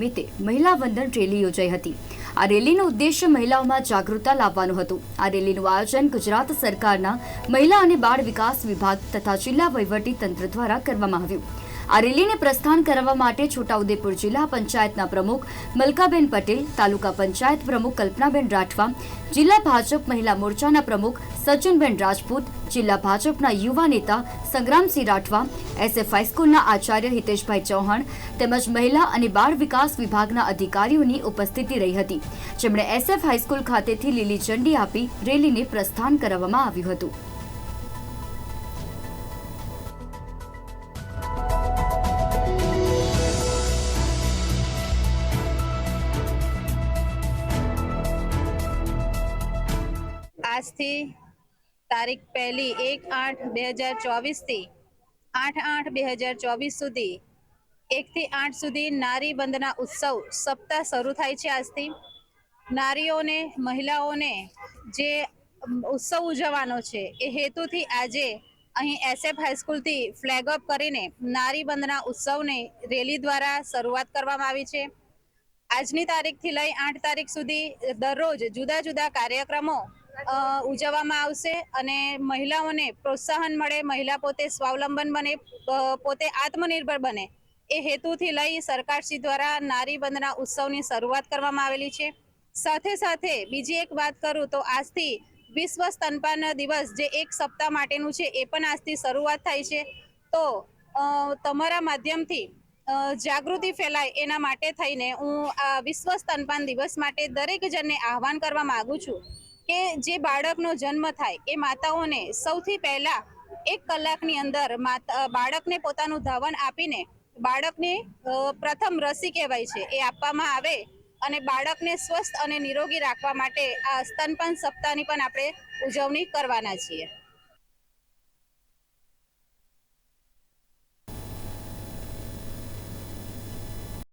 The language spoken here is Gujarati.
નિમિત્તે મહિલા વંદન રેલી યોજાઈ હતી. આ રેલીનો ઉદ્દેશ્ય મહિલાઓમાં જાગૃતતા લાવવાનું હતું. આ રેલીનું આયોજન ગુજરાત સરકારના મહિલા અને બાળ વિકાસ વિભાગ તથા જિલ્લા વહીવટી તંત્ર દ્વારા કરવામાં આવ્યું. આ રેલીને પ્રસ્થાન કરાવવા માટે છોટાઉદેપુર જિલ્લા પંચાયતના પ્રમુખ મલકાબેન પટેલ, તાલુકા પંચાયત પ્રમુખ કલ્પનાબેન રાઠવા, જિલ્લા ભાજપ મહિલા મોરચાના પ્રમુખ સચિનબેન રાજપૂત, જિલ્લા ભાજપના યુવા નેતા સંગ્રામસિંહ રાઠવા, એસએફ હાઈસ્કૂલના આચાર્ય હિતેશભાઈ ચૌહાણ તેમજ મહિલા અને બાળ વિકાસ વિભાગના અધિકારીઓની ઉપસ્થિતિ રહી હતી. જેમણે એસએફ હાઈસ્કૂલ ખાતેથી લીલી ઝંડી આપી રેલીને પ્રસ્થાન કરાવવામાં આવ્યું હતું. આજથી તારીખ પહેલી એક આઠ બે હજાર ચોવીસથી આઠ આઠ બે હજાર ચોવીસ સુધી એકથી આઠ સુધી નારી બંધના ઉત્સવ સપ્તાહ શરૂ થાય છે આજથી. નારીઓને, મહિલાઓને જે ઉત્સવ ઉજવવાનો છે એ હેતુથી આજે અહીં એસએફ હાઈસ્કૂલથી ફ્લેગ અપ કરીને નારી બંધના ઉત્સવને રેલી દ્વારા શરૂઆત કરવામાં આવી છે. આજની તારીખથી લઈ આઠ તારીખ સુધી દરરોજ જુદા જુદા કાર્યક્રમો ઉજવવામાં આવશે અને મહિલાઓને પ્રોત્સાહન મળે, મહિલા પોતે સ્વાવલંબન બને પોતે આત્મનિર્ભર બને. એ હેતુથી લઈ સરકારશ્રી દ્વારા નારી બંધના ઉત્સવની શરૂઆત કરવામાં આવેલી છે. સાથે સાથે બીજી એક વાત કરું તો આજથી વિશ્વ સ્તનપાન દિવસ જે એક સપ્તાહ માટેનું છે, એ પણ આજથી શરૂઆત થાય છે. તો તમારા માધ્યમથી જાગૃતિ ફેલાય એના માટે થઈને હું આ વિશ્વ સ્તનપાન દિવસ માટે દરેક જણને આહવાન કરવા માંગુ છું. કે જે બાળકનો જન્મ થાય એ માતાઓને સૌથી પહેલા એક કલાકની અંદર બાળકને પોતાનું ધાવન આપીને બાળકને પ્રથમ રસી કહેવાય છે એ આપવામાં આવે અને બાળકને સ્વસ્થ અને નિરોગી રાખવા માટે આ સ્તનપાન સપ્તાહની પણ આપણે ઉજવણી કરવાના છીએ.